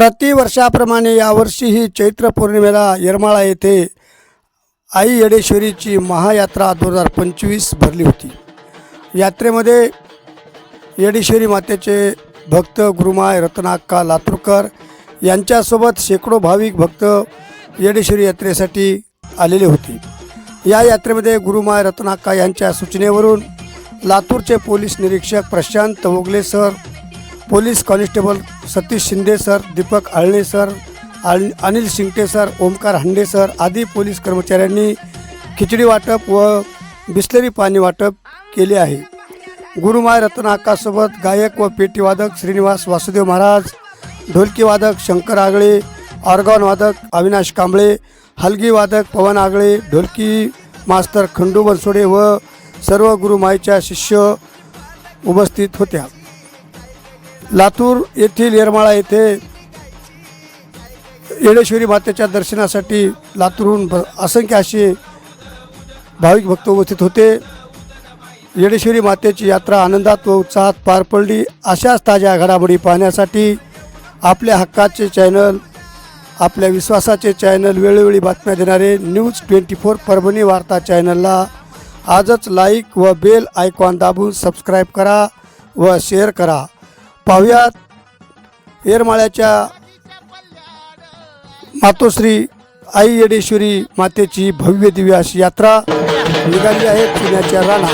प्रतिवर्षाप्रमाणे यावर्षीही चैत्र पौर्णिमेला येरमाळा येथे आई येडेश्वरीची महायात्रा दोन हजार पंचवीस भरली होती. यात्रेमध्ये येडेश्वरी मातेचे भक्त गुरुमाय रत्नाक्का लातूरकर यांच्यासोबत शेकडो भाविक भक्त येडेश्वरी यात्रेसाठी आलेले होते. या यात्रेमध्ये गुरुमाय रत्नाक्का यांच्या सूचनेवरून लातूरचे पोलीस निरीक्षक Prashant Wogle sir police constable Satish Shinde sir Deepak Alne sir आळ Anil Shingate sir Omkar Hande sir आदी पोलीस कर्मचाऱ्यांनी खिचडी वाटप व बिस्लरी पाणी वाटप केले आहे. गुरुमाय रत्नाकासोबत गायक व पेटीवादक श्रीनिवास वासुदेव महाराज ढोलकीवादक शंकर आगळे ऑर्गॉन वादक अविनाश कांबळे हलगी वादक पवन आगळे ढोलकी मास्तर खंडू बनसोडे व सर्व गुरुमाईच्या शिष्य उपस्थित होत्या. लातूर येथील येरमाळा येथे येडेश्वरी मातेच्या दर्शनासाठी लातूरहून भ असंख्य असे भाविक भक्त उपस्थित होते. येडेश्वरी मातेची यात्रा आनंदात व उत्साहात पार पडली. अशाच ताज्या घडामोडी पाहण्यासाठी आपल्या हक्काचे चॅनल आपल्या विश्वासाचे चॅनल वेळोवेळी बातम्या देणारे न्यूज ट्वेंटी फोर परभणी वार्ता चॅनलला आजच लाईक व बेल आयकॉन दाबून सबस्क्राईब करा व शेअर करा. पाहुयात. येरमाळ्याच्या मातोश्री आई येडेश्वरी मातेची भव्य दिव्य अशी यात्रा निघाली आहे पुण्याच्या राणा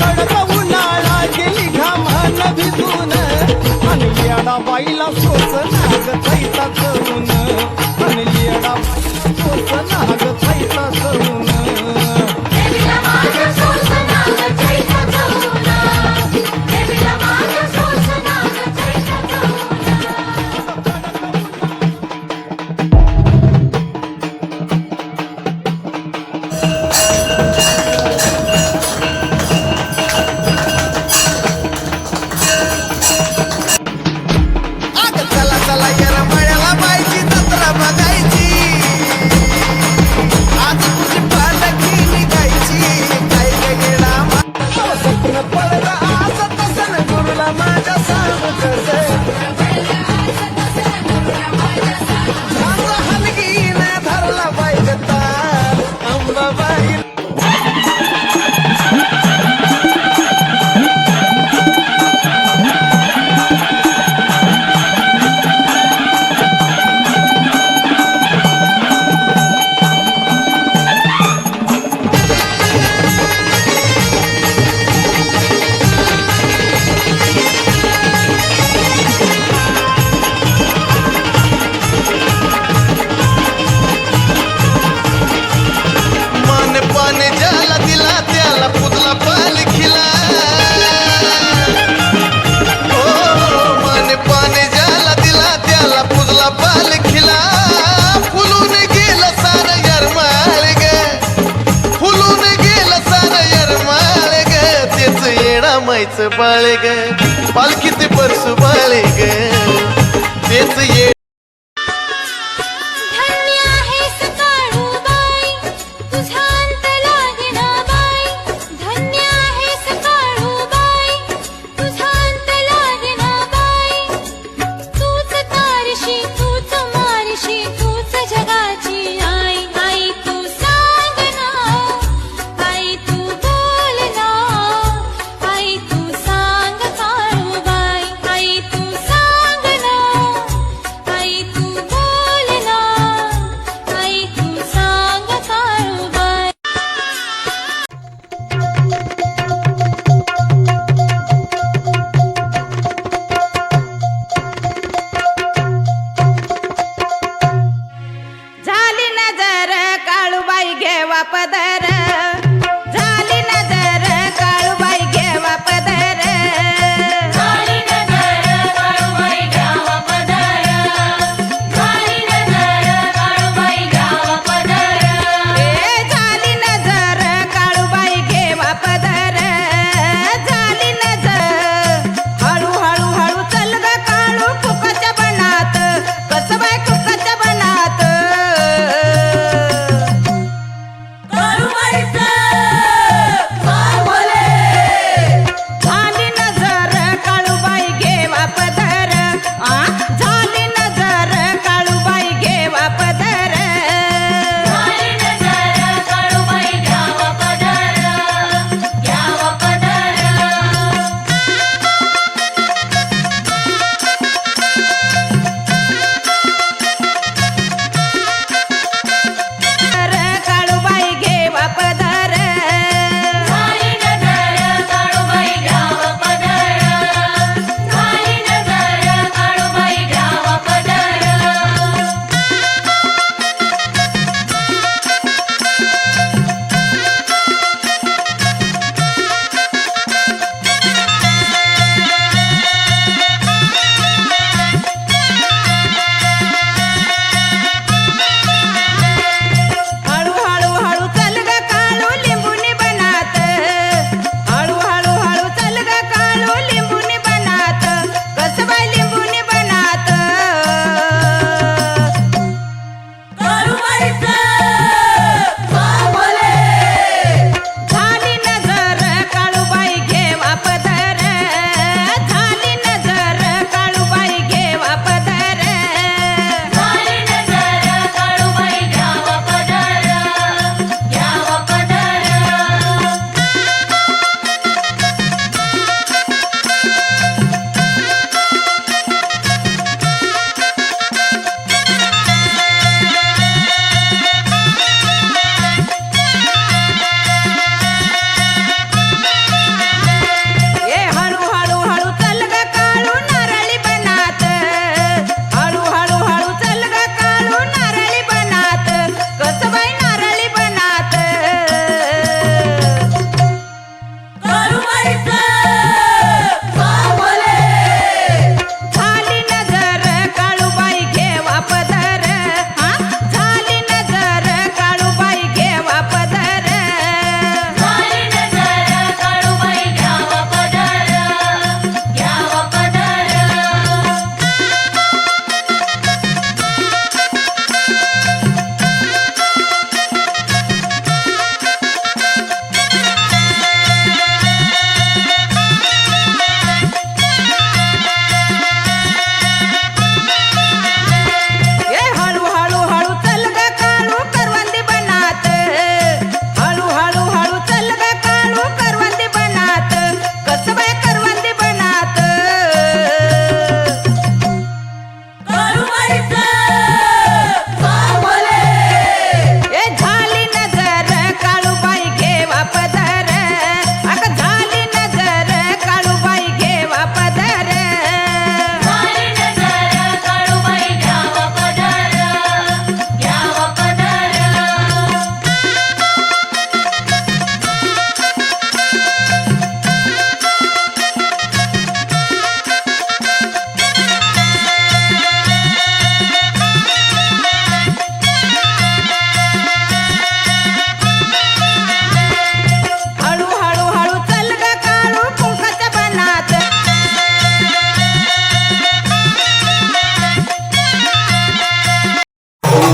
कडक उन्हाळा गेली घामान भिजून. आणि येडा बाईला सोच येणा मायच बाळ ग पालखीत परसू बाळ ग तेच ये ಪದ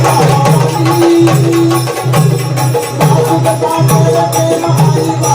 Thank you.